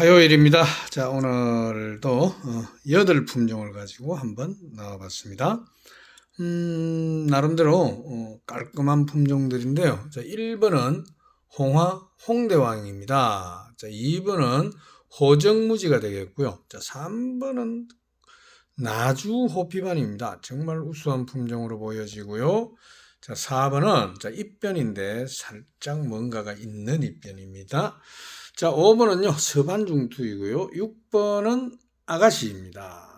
화요일입니다. 자, 오늘도 어, 여덟 품종을 가지고 한번 나와봤습니다. 음, 나름대로 어, 깔끔한 품종들인데요. 자, 1번은 홍화 홍대왕입니다. 자, 2번은 호정무지가 되겠고요. 자, 3번은 나주 호피반입니다. 정말 우수한 품종으로 보여지고요. 자, 4번은 자, 입변인데 살짝 뭔가가 있는 입변입니다. 자, 5번은요, 서반중투이고요. 6번은 아가씨입니다.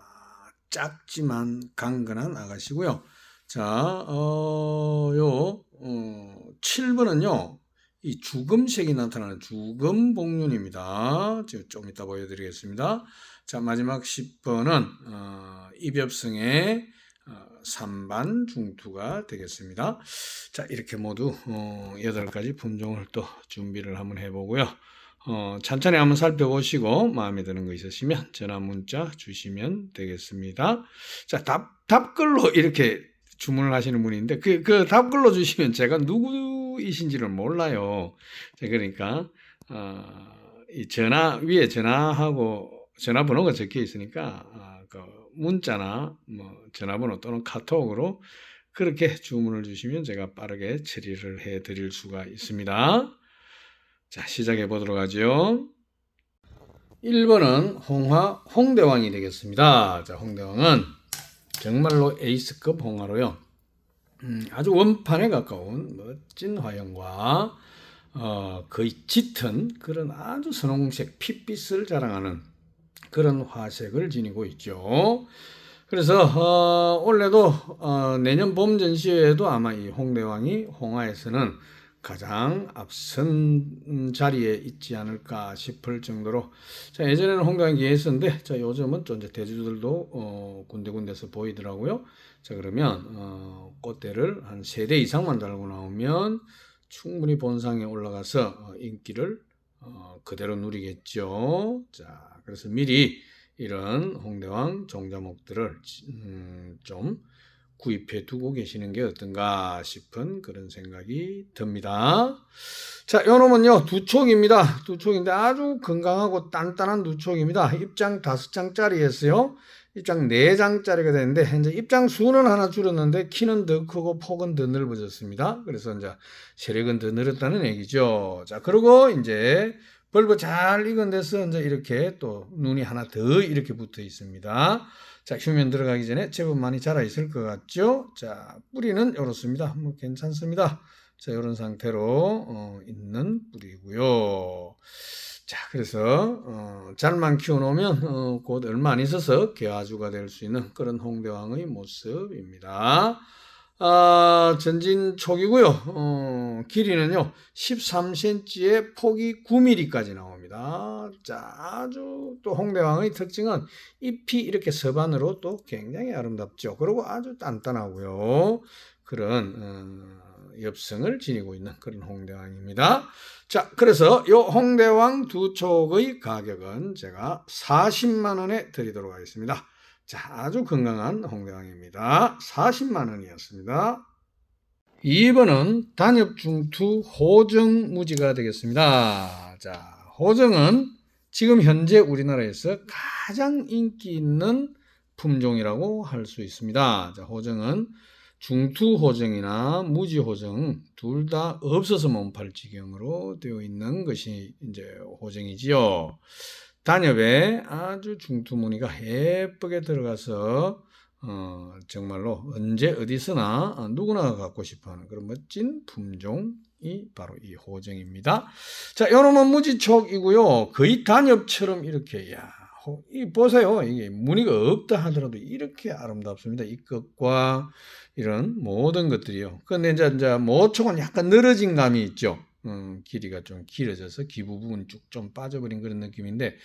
작지만 강건한 아가씨고요. 자, 어, 요, 어, 7번은요, 이 죽음색이 나타나는 죽음복륜입니다. 제가 좀 이따 보여드리겠습니다. 자, 마지막 10번은, 어, 입엽성의 어, 3반 중투가 되겠습니다. 자, 이렇게 모두, 어, 8가지 품종을 또 준비를 한번 해보고요. 어, 찬찬히 한번 살펴보시고 마음에 드는 거 있으시면 전화 문자 주시면 되겠습니다. 자, 답, 답글로 이렇게 주문을 하시는 분인데 그, 그 답글로 주시면 제가 누구이신지를 몰라요. 자, 그러니까, 어, 이 전화, 위에 전화하고 전화번호가 적혀 있으니까, 아, 그 문자나 뭐 전화번호 또는 카톡으로 그렇게 주문을 주시면 제가 빠르게 처리를 해 드릴 수가 있습니다. 자, 시작해 보도록 하죠. 1번은 홍화 홍대왕이 되겠습니다. 자, 홍대왕은 정말로 에이스급 홍화로요. 음, 아주 원판에 가까운 멋진 화형과 어, 거의 짙은 그런 아주 선홍색 핏빛을 자랑하는 그런 화색을 지니고 있죠. 그래서 어, 올해도 어, 내년 봄 전시회에도 아마 이 홍대왕이 홍화에서는 가장 앞선 자리에 있지 않을까 싶을 정도로 자 예전에는 홍대왕이 기했었는데 자 요즘은 좀 이제 대주들도 어, 군데군데서 보이더라고요. 자 그러면 어, 꽃대를 한 세 대 이상만 달고 나오면 충분히 본상에 올라가서 어, 인기를 어, 그대로 누리겠죠. 자 그래서 미리 이런 홍대왕 종자목들을 음, 좀 구입해 두고 계시는 게 어떤가 싶은 그런 생각이 듭니다. 자, 요 놈은요, 두 촉입니다. 두 촉인데 아주 건강하고 단단한 두 촉입니다. 입장 다섯 장짜리였어요. 입장 네 장짜리가 되는데, 현재 입장 수는 하나 줄었는데, 키는 더 크고 폭은 더 넓어졌습니다. 그래서 이제 세력은 더 늘었다는 얘기죠. 자, 그리고 이제 벌브 잘 익은 데서 이제 이렇게 또 눈이 하나 더 이렇게 붙어 있습니다. 자, 휴면 들어가기 전에 제법 많이 자라 있을 것 같죠? 자, 뿌리는 이렇습니다. 뭐 괜찮습니다. 자, 이런 상태로 어, 있는 뿌리고요. 자, 그래서 어, 잘만 키워놓으면 어, 곧 얼마 안 있어서 개화주가 될 수 있는 그런 홍대왕의 모습입니다. 아, 전진 촉이고요. 어, 길이는요, 13cm에 폭이 9mm까지 나옵니다. 자, 아주 또 홍대왕의 특징은 잎이 이렇게 서반으로 또 굉장히 아름답죠. 그리고 아주 단단하고요. 그런, 어, 엽성을 지니고 있는 그런 홍대왕입니다. 자, 그래서 요 홍대왕 두 촉의 가격은 제가 40만 원에 드리도록 하겠습니다. 자, 아주 건강한 홍대왕입니다. 40만 원이었습니다. 2번은 단엽 중투 호정 무지가 되겠습니다. 자, 호정은 지금 현재 우리나라에서 가장 인기 있는 품종이라고 할 수 있습니다. 자, 호정은 중투 호정이나 무지 호정 둘 다 없어서 몸팔 지경으로 되어 있는 것이 이제 호정이지요. 단엽에 아주 중투무늬가 예쁘게 들어가서 어, 정말로 언제 어디서나 누구나 갖고 싶어하는 그런 멋진 품종이 바로 이 호정입니다. 자, 요놈은 무지촉이고요. 거의 단엽처럼 이렇게 야, 이 보세요. 이게 무늬가 없다 하더라도 이렇게 아름답습니다. 이 끝과 이런 모든 것들이요. 근데 이제, 이제 모촉은 약간 늘어진 감이 있죠. 음, 길이가 좀 길어져서 기부 부분이 쭉좀 빠져버린 그런 느낌인데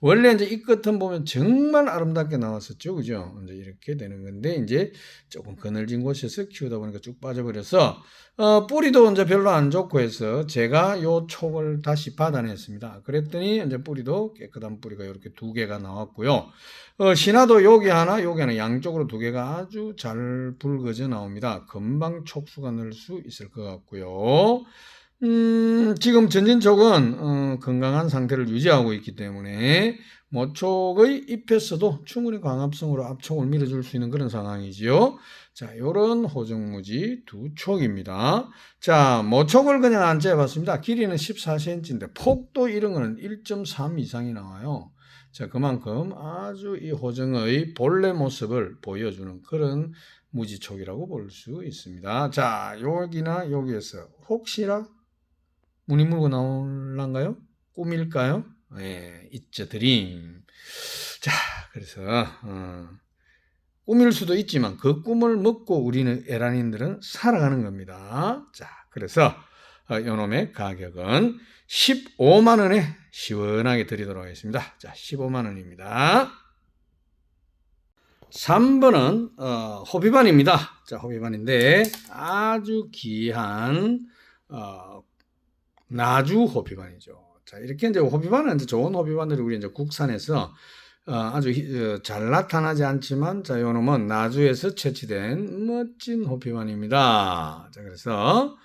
원래 이제 이 끝은 보면 정말 아름답게 나왔었죠, 그죠? 이제 이렇게 되는 건데 이제 조금 그늘진 곳에서 키우다 보니까 쭉 빠져버려서 어, 뿌리도 이제 별로 안 좋고 해서 제가 요 촉을 다시 받아냈습니다. 그랬더니 이제 뿌리도 깨끗한 뿌리가 이렇게 두 개가 나왔고요. 어, 신화도 여기 하나, 여기 하나 양쪽으로 두 개가 아주 잘 붉어져 나옵니다. 금방 촉수가 늘 수 있을 것 같고요. 음, 지금 전진촉은 어, 건강한 상태를 유지하고 있기 때문에 모촉의 잎에서도 충분히 광합성으로 앞촉을 밀어줄 수 있는 그런 상황이지요. 자, 요런 호정무지 두 촉입니다. 자, 모촉을 그냥 안 재봤습니다. 길이는 14cm인데 폭도 이런 거는 1.3 이상이 나와요. 자, 그만큼 아주 이 호정의 본래 모습을 보여주는 그런 무지촉이라고 볼 수 있습니다. 자, 여기나 여기에서 혹시나 문이 물고 나올란가요? 꿈일까요? 예, 있죠, 드림. 자, 그래서, 어, 꿈일 수도 있지만 그 꿈을 먹고 우리는 에란인들은 살아가는 겁니다. 자, 그래서, 어, 요놈의 가격은 15만 원에 시원하게 드리도록 하겠습니다. 자, 15만 원입니다. 3번은 어, 호비반입니다. 자, 호비반인데 아주 귀한 어, 나주 호비반이죠. 자, 이렇게 이제 호비반은 이제 좋은 호비반들이 우리 이제 국산에서 어, 아주 히- 어, 잘 나타나지 않지만 자, 요 놈은 나주에서 채취된 멋진 호비반입니다. 자, 그래서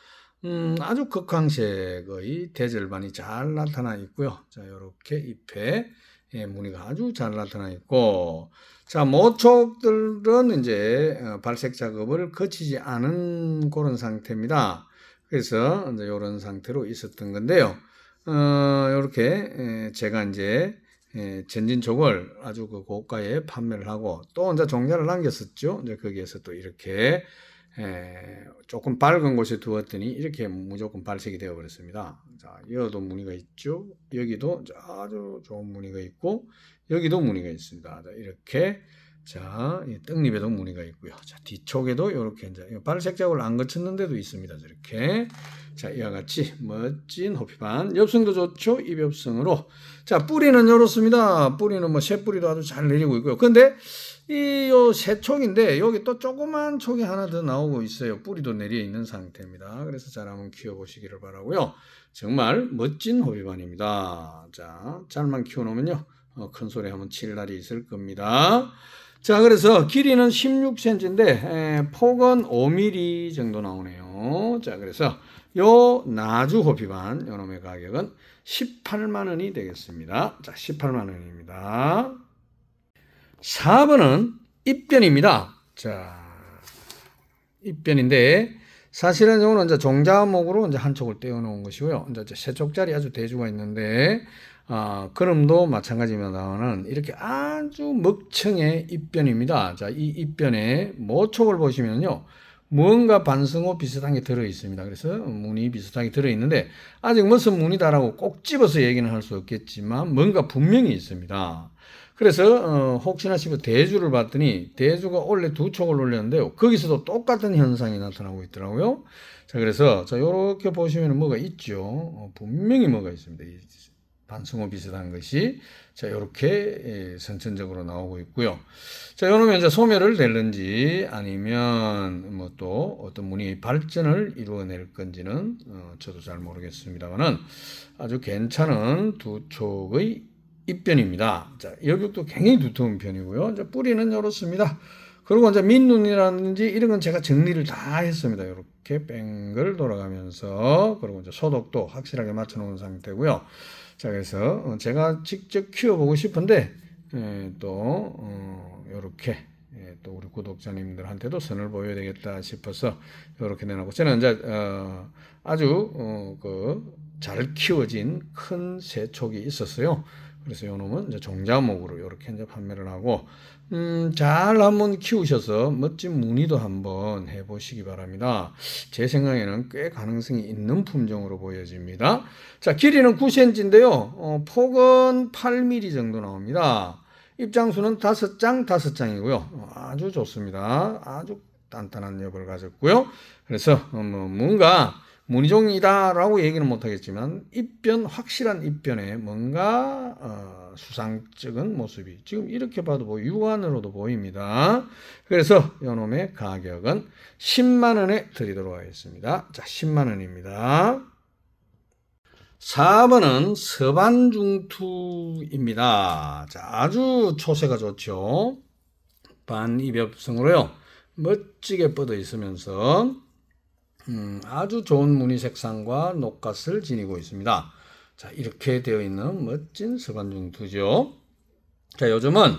음, 아주 극황색의 대절반이 잘 나타나 있고요. 자, 요렇게 잎에 예, 무늬가 아주 잘 나타나 있고 자, 모촉들은 이제 어, 발색 작업을 거치지 않은 그런 상태입니다. 그래서 이제 이런 상태로 있었던 건데요. 어, 이렇게 제가 이제 에, 전진촉을 아주 그 고가에 판매를 하고 또 이제 종자를 남겼었죠. 이제 거기에서 또 이렇게 에, 조금 밝은 곳에 두었더니 이렇게 무조건 발색이 되어 버렸습니다. 자, 여기도 무늬가 있죠. 여기도 아주 좋은 무늬가 있고 여기도 무늬가 있습니다. 자, 이렇게 자, 이 떡잎에도 무늬가 있고요. 자, 뒤쪽에도 이렇게 이제 발색 작업을 안 거쳤는 데도 있습니다. 이렇게 자, 이와 같이 멋진 호피반 엽성도 좋죠. 입엽성으로 자, 뿌리는 이렇습니다. 뿌리는 뭐 새뿌리도 아주 잘 내리고 있고요. 근데 이요 새촉인데 여기 또 조그만 촉이 하나 더 나오고 있어요. 뿌리도 내려 있는 상태입니다. 그래서 잘 한번 키워 보시기를 바라고요. 정말 멋진 호비반입니다. 자, 잘만 키워 놓으면요. 어, 큰 소리 하면 칠 날이 있을 겁니다. 자, 그래서 길이는 16cm인데 폭은 5mm 정도 나오네요. 자, 그래서 요 나주 호피반 요놈의 가격은 18만 원이 되겠습니다. 자, 18만 원입니다. 4번은 입변입니다. 자, 입변인데 사실은 이거는 이제 종자목으로 이제 한 촉을 떼어 놓은 것이고요. 이제 세 촉짜리 아주 대주가 있는데 아, 그럼도 마찬가지입니다만은 이렇게 아주 먹청의 입변입니다. 자, 이 입변의 모촉을 보시면요. 뭔가 반성호 비슷한 게 들어 있습니다. 그래서 무늬 비슷하게 들어 있는데 아직 무슨 무늬다라고 꼭 집어서 얘기는 할 수 없겠지만 뭔가 분명히 있습니다. 그래서 어, 혹시나 싶어 대주를 봤더니 대주가 원래 두 촉을 올렸는데요. 거기서도 똑같은 현상이 나타나고 있더라고요. 자, 그래서 자 요렇게 보시면 뭐가 있죠. 어, 분명히 뭐가 있습니다. 이 반성호 비슷한 것이 자 이렇게 선천적으로 나오고 있고요. 자 요놈이 이제 소멸을 될는지 아니면 뭐 또 어떤 무늬 발전을 이루어낼 건지는 어, 저도 잘 모르겠습니다만은 아주 괜찮은 두 촉의 입변입니다. 자 여격도 굉장히 두터운 편이고요. 이제 뿌리는 이렇습니다. 그리고 이제 민눈이라든지 이런 건 제가 정리를 다 했습니다. 이렇게 뺑글 돌아가면서 그리고 이제 소독도 확실하게 맞춰놓은 상태고요. 자, 그래서 어, 제가 직접 키워보고 싶은데 예, 또 어, 이렇게 예, 또 우리 구독자님들한테도 선을 보여야 되겠다 싶어서 이렇게 내놓고 저는 이제 어, 아주 어, 그잘 키워진 큰 새촉이 있었어요. 그래서 요 놈은 이제 종자목으로 이렇게 이제 판매를 하고 음, 잘 한번 키우셔서 멋진 무늬도 한번 해보시기 바랍니다. 제 생각에는 꽤 가능성이 있는 품종으로 보여집니다. 자, 길이는 9cm인데요. 어, 폭은 8mm 정도 나옵니다. 입장수는 5장, 5장이고요. 어, 아주 좋습니다. 아주 단단한 엽을 가졌고요. 그래서 어, 뭐 뭔가 무늬종이다라고 얘기는 못하겠지만 입변 확실한 입변에 뭔가 어, 수상적인 모습이 지금 이렇게 봐도 뭐 육안으로도 보입니다. 그래서 요놈의 가격은 10만 원에 드리도록 하겠습니다. 자, 10만 원입니다. 4번은 서반중투입니다. 자, 아주 초세가 좋죠. 반입엽성으로요. 멋지게 뻗어 있으면서 음, 아주 좋은 무늬 색상과 녹갓을 지니고 있습니다. 자, 이렇게 되어 있는 멋진 스반중투죠. 자, 요즘은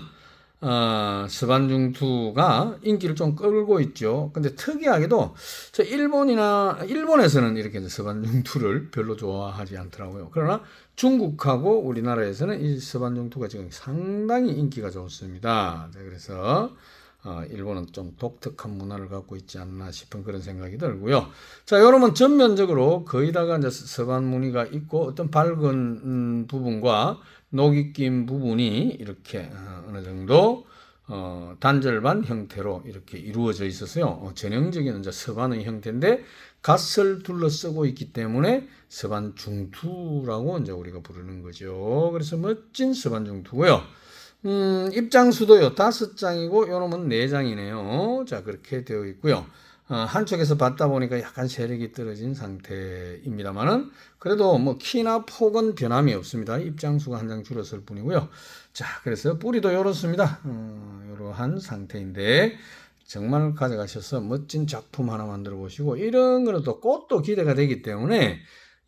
어, 스반중투가 인기를 좀 끌고 있죠. 근데 특이하게도 저 일본이나 일본에서는 이렇게 스반중투를 별로 좋아하지 않더라고요. 그러나 중국하고 우리나라에서는 이 스반중투가 지금 상당히 인기가 좋습니다. 자, 그래서 어, 일본은 좀 독특한 문화를 갖고 있지 않나 싶은 그런 생각이 들고요. 자, 여러분 전면적으로 거의 다가 이제 서반 무늬가 있고 어떤 밝은 음, 부분과 녹이 낀 부분이 이렇게 어, 어느 정도 어, 단절반 형태로 이렇게 이루어져 있어서요. 어, 전형적인 이제 서반의 형태인데 갓을 둘러쓰고 있기 때문에 서반 중투라고 이제 우리가 부르는 거죠. 그래서 멋진 서반 중투고요. 음, 입장 수도요, 다섯 장이고, 요놈은 네 장이네요. 자, 그렇게 되어 있고요. 어, 한쪽에서 봤다 보니까 약간 세력이 떨어진 상태입니다만은, 그래도 뭐 키나 폭은 변함이 없습니다. 입장수가 한 장 줄었을 뿐이고요. 자, 그래서 뿌리도 이렇습니다. 어, 이러한 상태인데, 정말 가져가셔서 멋진 작품 하나 만들어 보시고, 이런 거는 또 꽃도 기대가 되기 때문에,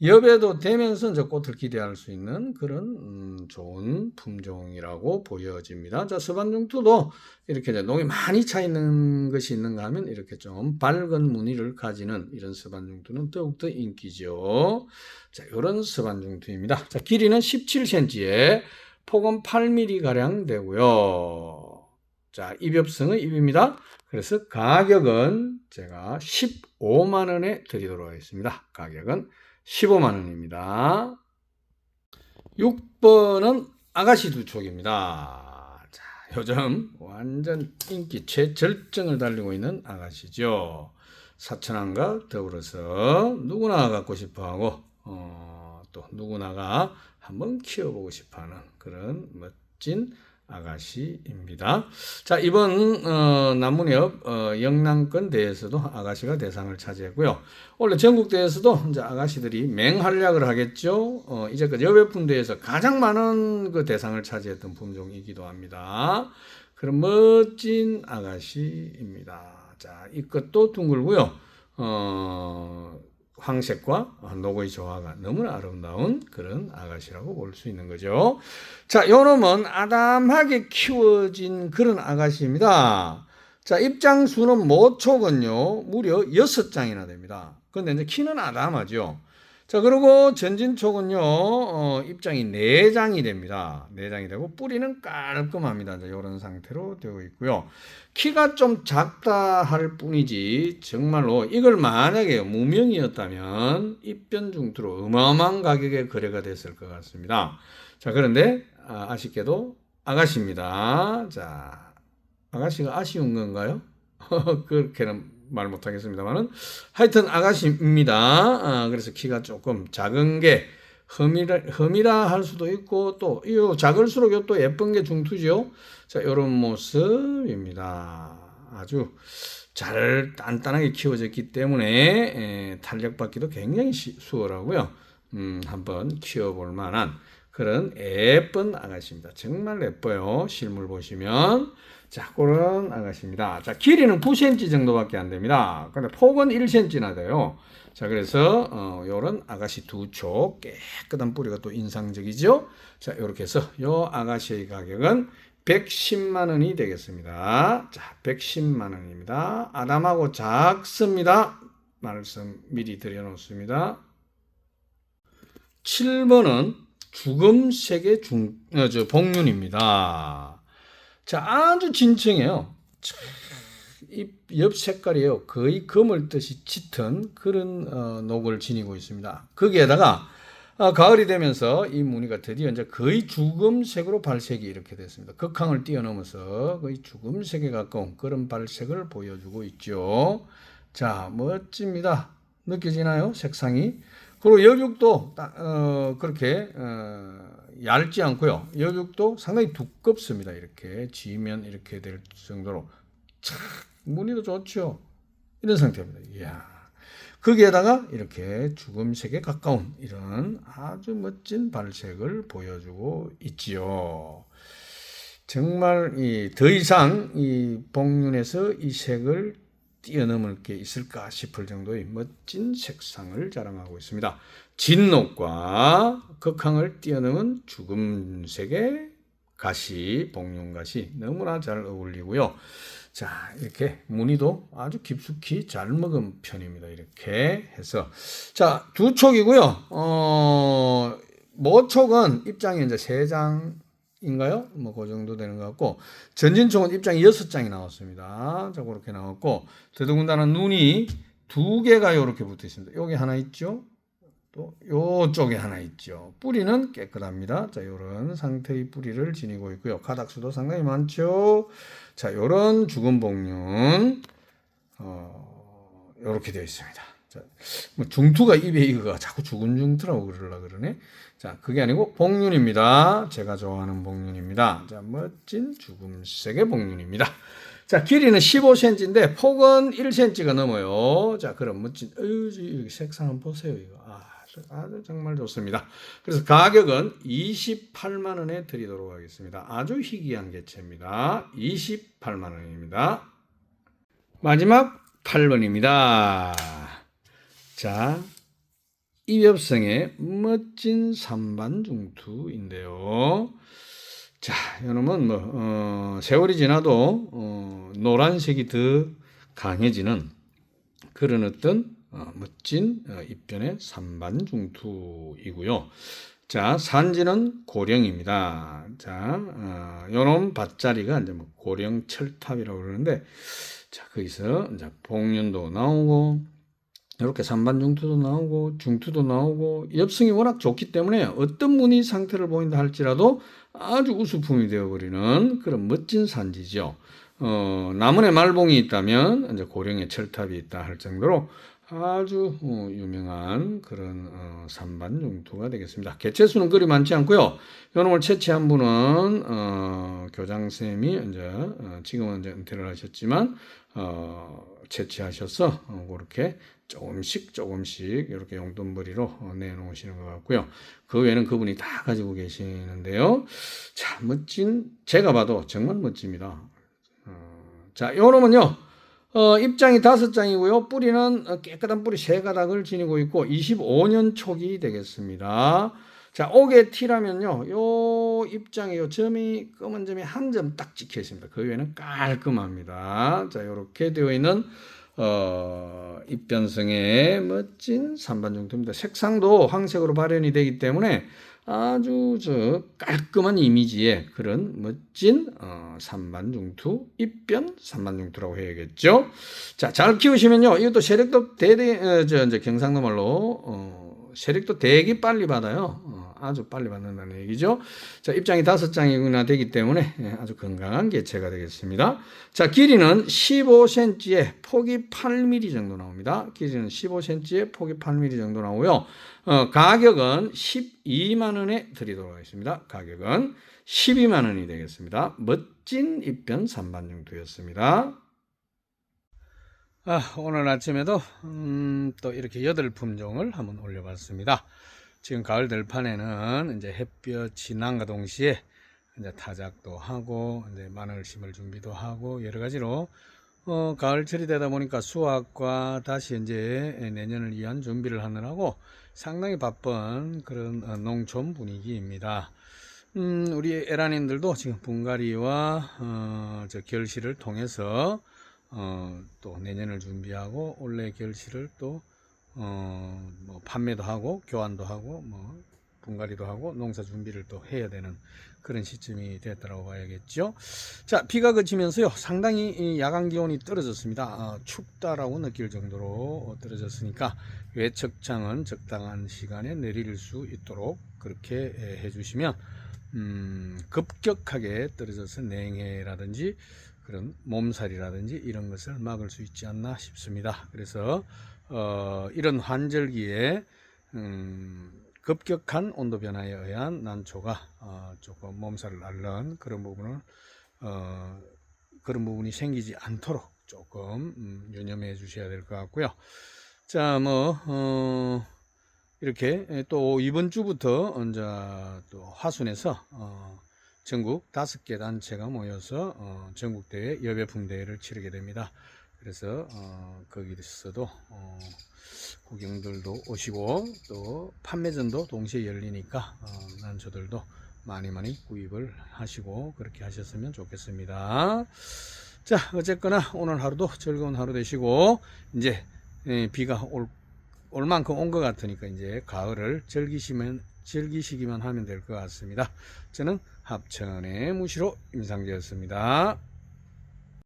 엽에도 되면서 이제 꽃을 기대할 수 있는 그런 음, 좋은 품종이라고 보여집니다. 자, 서반중투도 이렇게 농이 많이 차 있는 것이 있는가 하면 이렇게 좀 밝은 무늬를 가지는 이런 서반중투는 더욱더 인기죠. 자, 이런 서반중투입니다. 자, 길이는 17cm에 폭은 8mm 가량 되고요. 자, 입엽성의 입입니다. 그래서 가격은 제가 15만 원에 드리도록 하겠습니다. 가격은 15만 원입니다. 6번은 아가씨 두촉입니다. 자, 요즘 완전 인기 최절정을 달리고 있는 아가씨죠. 사천왕과 더불어서 누구나 갖고 싶어 하고 어, 또 누구나가 한번 키워보고 싶어 하는 그런 멋진 아가씨입니다. 자 이번 어, 남문엽 어, 영남권 대회에서도 아가씨가 대상을 차지했고요. 원래 전국 대회에서도 이제 아가씨들이 맹활약을 하겠죠. 어, 이제까지 여배품 대회에서 가장 많은 그 대상을 차지했던 품종이기도 합니다. 그런 멋진 아가씨입니다. 자, 이 것도 둥글고요. 어, 황색과 녹의 조화가 너무나 아름다운 그런 아가씨라고 볼 수 있는 거죠. 자, 요 놈은 아담하게 키워진 그런 아가씨입니다. 자, 입장 수는 모촉은요, 무려 6장이나 됩니다. 근데 이제 키는 아담하죠. 자, 그리고 전진촉은요, 어, 입장이 4장이 됩니다. 4장이 되고, 뿌리는 깔끔합니다. 이제 이런 상태로 되어 있고요. 키가 좀 작다 할 뿐이지, 정말로 이걸 만약에 무명이었다면, 입변중투로 어마어마한 가격에 거래가 됐을 것 같습니다. 자, 그런데, 아, 아쉽게도 아가씨입니다. 자, 아가씨가 아쉬운 건가요? 그렇게는 말 못하겠습니다만은 하여튼 아가씨입니다. 아, 그래서 키가 조금 작은 게 흠이라, 흠이라 할 수도 있고 또 이 작을수록 또 예쁜 게 중투죠. 자 이런 모습입니다. 아주 잘 단단하게 키워졌기 때문에 에, 탄력받기도 굉장히 시, 수월하고요. 음, 한번 키워볼 만한 그런 예쁜 아가씨입니다. 정말 예뻐요. 실물 보시면. 자, 그런 아가씨입니다. 자, 길이는 9cm 정도밖에 안 됩니다. 근데 폭은 1cm나 돼요. 자, 그래서, 어, 요런 아가씨 두 쪽, 깨끗한 뿌리가 또 인상적이죠? 자, 이렇게 해서 요 아가씨의 가격은 110만 원이 되겠습니다. 자, 110만 원입니다. 아담하고 작습니다. 말씀 미리 드려 놓습니다. 7번은 죽음색의 중, 어, 저, 복륜입니다. 자, 아주 진청해요. 이옆 색깔이요. 거의 검을 듯이 짙은 그런 어, 녹을 지니고 있습니다. 거기에다가 어, 가을이 되면서 이 무늬가 드디어 이제 거의 죽음색으로 발색이 이렇게 됐습니다. 극항을 뛰어넘어서 거의 죽음색에 가까운 그런 발색을 보여주고 있죠. 자, 멋집니다. 느껴지나요? 색상이. 그리고 여육도 어, 그렇게 어, 얇지 않고요. 여육도 상당히 두껍습니다. 이렇게 지면 이렇게 될 정도로 참 무늬도 좋죠. 이런 상태입니다. 이야. 거기에다가 이렇게 죽음색에 가까운 이런 아주 멋진 발색을 보여주고 있지요. 정말 이 더 이상 이 복륜에서 이 색을 뛰어넘을 게 있을까 싶을 정도의 멋진 색상을 자랑하고 있습니다. 진녹과 극항을 뛰어넘은 죽음색의 가시, 복륜가시 너무나 잘 어울리고요. 자, 이렇게 무늬도 아주 깊숙이 잘 먹은 편입니다. 이렇게 해서. 자, 두 촉이고요. 어, 모촉은 입장이 이제 세 장 인가요? 뭐, 그 정도 되는 것 같고, 전진촉은 입장이 여섯 장이 나왔습니다. 자, 그렇게 나왔고, 더더군다나 눈이 두 개가 이렇게 붙어 있습니다. 여기 하나 있죠? 또 요쪽에 하나 있죠. 뿌리는 깨끗합니다. 자, 요런 상태의 뿌리를 지니고 있고요. 가닥수도 상당히 많죠. 자, 요런 죽은 복륜 어, 요렇게 되어 있습니다. 자, 뭐 중투가 입에 이거가 자꾸 죽은 중투라고 그러려 그러네. 자, 그게 아니고 복륜입니다. 제가 좋아하는 복륜입니다. 자, 멋진 죽음색의 복륜입니다. 자, 길이는 15cm인데 폭은 1cm가 넘어요. 자, 그럼 멋진 어유, 이 색상 한번 보세요. 이거. 아, 아주 정말 좋습니다. 그래서 가격은 28만 원에 드리도록 하겠습니다. 아주 희귀한 개체입니다. 28만 원입니다. 마지막 8번입니다. 자, 이엽성의 멋진 삼반중투인데요. 자, 이놈은 뭐 어, 세월이 지나도 어, 노란색이 더 강해지는 그런 어떤 어, 멋진 어, 입변의 삼반중투이고요. 자, 산지는 고령입니다. 자, 어, 요놈 밭자리가 이제 뭐 고령 철탑이라고 그러는데, 자, 거기서 이제 복륜도 나오고, 이렇게 산반 중투도 나오고, 중투도 나오고, 엽성이 워낙 좋기 때문에 어떤 무늬 상태를 보인다 할지라도 아주 우수품이 되어버리는 그런 멋진 산지죠. 어, 나문에 말봉이 있다면, 이제 고령의 철탑이 있다 할 정도로 아주 어, 유명한 그런 어, 산반중투가 되겠습니다. 개체수는 그리 많지 않고요. 요놈을 채취한 분은 어, 교장 쌤이 이제 어, 지금은 이제 은퇴를 하셨지만 어, 채취하셔서 어, 그렇게 조금씩 조금씩 이렇게 용돈벌이로 어, 내놓으시는 것 같고요. 그 외에는 그분이 다 가지고 계시는데요. 참 멋진 제가 봐도 정말 멋집니다. 어, 자, 요놈은요. 어, 입장이 다섯 장이고요. 뿌리는 어, 깨끗한 뿌리 세 가닥을 지니고 있고 25년 촉이 되겠습니다. 자, 옥의 티라면요. 요 입장에 요 점이 검은 점이 한 점 딱 찍혀 있습니다. 그 외에는 깔끔합니다. 자, 요렇게 되어 있는 어, 입변성의 멋진 산반중투입니다. 색상도 황색으로 발현이 되기 때문에 아주 저 깔끔한 이미지의 그런 멋진 어, 산반중투 입변 산반중투라고 해야겠죠. 자, 잘 키우시면요. 이것도 세력도 대대 어, 저 이제 경상도 말로 어, 세력도 되게 빨리 받아요. 어, 아주 빨리 받는다는 얘기죠. 자, 입장이 다섯 장이나 되기 때문에 예, 아주 건강한 개체가 되겠습니다. 자, 길이는 15cm에 폭이 8mm 정도 나옵니다. 길이는 15cm에 폭이 8mm 정도 나오고요. 어, 가격은 12만 원에 드리도록 하겠습니다. 가격은 12만 원이 되겠습니다. 멋진 입변 산반용두였습니다. 아, 오늘 아침에도 음, 또 이렇게 여덟 품종을 한번 올려봤습니다. 지금 가을 들판에는 이제 햇볕이 난과 동시에 이제 타작도 하고 이제 마늘 심을 준비도 하고 여러 가지로 어, 가을철이 되다 보니까 수확과 다시 이제 내년을 위한 준비를 하느라고 상당히 바쁜 그런 어, 농촌 분위기입니다. 음, 우리 에라님들도 지금 분갈이와 어, 저 결실을 통해서 어, 또 내년을 준비하고 올해 결실을 또 어, 뭐 판매도 하고 교환도 하고 뭐 분갈이도 하고 농사 준비를 또 해야 되는 그런 시점이 됐다고 봐야겠죠. 자, 비가 그치면서요, 상당히 이 야간 기온이 떨어졌습니다. 아, 춥다라고 느낄 정도로 떨어졌으니까 외척장은 적당한 시간에 내릴 수 있도록 그렇게 해주시면 음, 급격하게 떨어져서 냉해라든지 그런 몸살이라든지 이런 것을 막을 수 있지 않나 싶습니다. 그래서 어, 이런 환절기에 음, 급격한 온도 변화에 의한 난초가 어, 조금 몸살을 앓는 그런 부분을 어, 그런 부분이 생기지 않도록 조금 음, 유념해 주셔야 될 것 같고요. 자, 뭐 어, 이렇게 또 이번 주부터 이제 또 화순에서 어, 전국 다섯 개 단체가 모여서 어, 전국 대회 여배품 대회를 치르게 됩니다. 그래서 어, 거기서도 어, 구경들도 오시고 또 판매전도 동시에 열리니까 어, 난초들도 많이 많이 구입을 하시고 그렇게 하셨으면 좋겠습니다. 자 어쨌거나 오늘 하루도 즐거운 하루 되시고 이제 예, 비가 올, 올 만큼 온 것 같으니까 이제 가을을 즐기시면 즐기시기만 하면 될 것 같습니다. 저는 합천의 무시로 임상재였습니다.